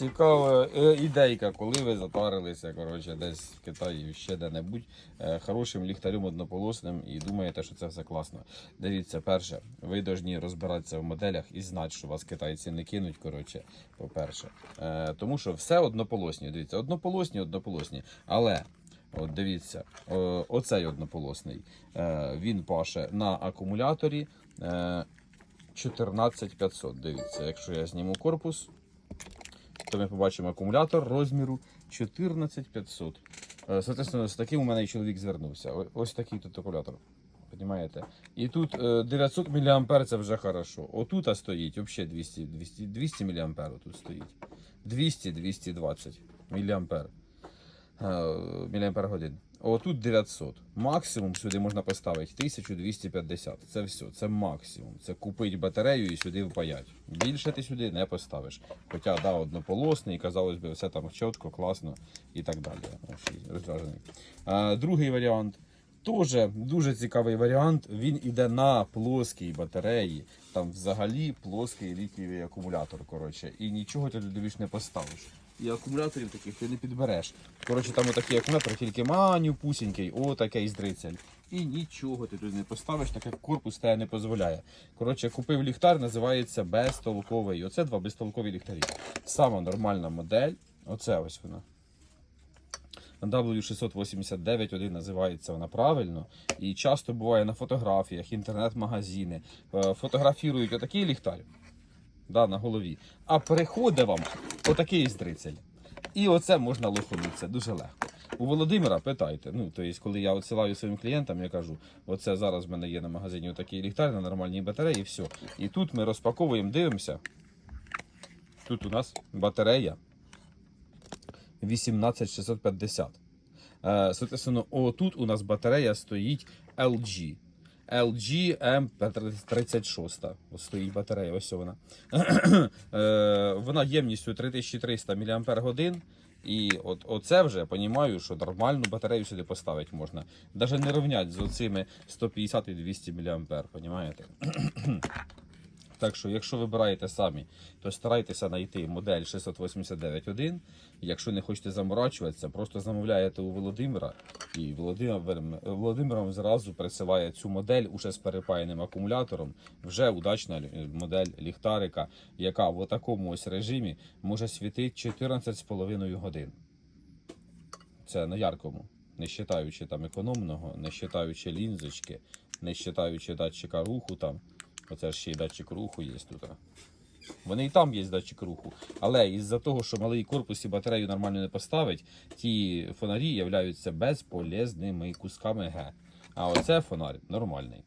цікава е, ідейка, коли ви затарилися, коротше, десь в Китаї ще де-небудь е, хорошим ліхтарем однополосним і думаєте, що це все класно. Дивіться, перше, ви повинні розбиратися в моделях і знати, що вас китайці не кинуть. Коротше, по-перше, е, тому що все однополосні. Дивіться, однополосні, однополосні. Але От дивіться, оцей однополосний. Він паше на акумуляторі е, 14500. Дивіться, якщо я зніму корпус, то ми побачимо акумулятор розміру 14500. Е, Соответственно, з таким у мене і чоловік звернувся. Ось такий тут акумулятор. Понимаєте? І тут е, 900 мА це вже хорошо. Отут стоїть взагалі 200, 200, 200 мА тут стоїть. 200-220 мА. Міліампер годин. Отут 900. Максимум сюди можна поставити 1250. Це все, це максимум. Це купити батарею і сюди впаять. Більше ти сюди не поставиш. Хоча да, однополосний, казалось би, все там чітко, класно і так далі. А, другий варіант. Теж дуже цікавий варіант. Він іде на плоскій батареї. Там взагалі плоский літієвий акумулятор. Коротше, і нічого ти туди не поставиш. І акумуляторів таких ти не підбереш. Коротше, там отакий акумулятор, тільки маню пусінький, отакий здрицель. І нічого ти туди не поставиш, так як корпус тебе не дозволяє. Коротше, купив ліхтар, називається безтолковий. Оце два безтолкові ліхтарі. Сама нормальна модель. Оце ось вона. W689 один називається вона правильно. І часто буває на фотографіях, інтернет-магазини. Е, Фотографірують отакий ліхтар да, на голові. А приходить вам отакий здрицель. І оце можна лоханутися дуже легко. У Володимира питайте. Ну, тобто, коли я відсилаю своїм клієнтам, я кажу: оце зараз в мене є на магазині отакий ліхтар на нормальній батареї, і все. І тут ми розпаковуємо, дивимося. Тут у нас батарея 18650. Е, Соответственно, отут у нас батарея стоїть LG. LG M36. Ось стоїть батарея, ось вона. Е, Вона ємністю 3300 мАч. І от оце вже розумію, що нормальну батарею сюди поставити можна. Навіть не рівнять з оцими 150 і 200 мА, розумієте? Так що, якщо вибираєте самі, то старайтеся знайти модель 689.1. Якщо не хочете заморачуватися, просто замовляєте у Володимира, і Володимир, Володимир зразу присилає цю модель уже з перепаяним акумулятором. Вже удачна модель ліхтарика, яка в такому ось режимі може світити 14,5 годин. Це на яркому, не вважаючи там економного, не вважаючи лінзочки, не вважаючи датчика руху там. Оце ж ще й датчик руху є тут. Вони і там є датчик руху. Але із-за того, що малий корпус і батарею нормально не поставить, ті фонарі являються безполезними кусками Г. А оце фонарь нормальний.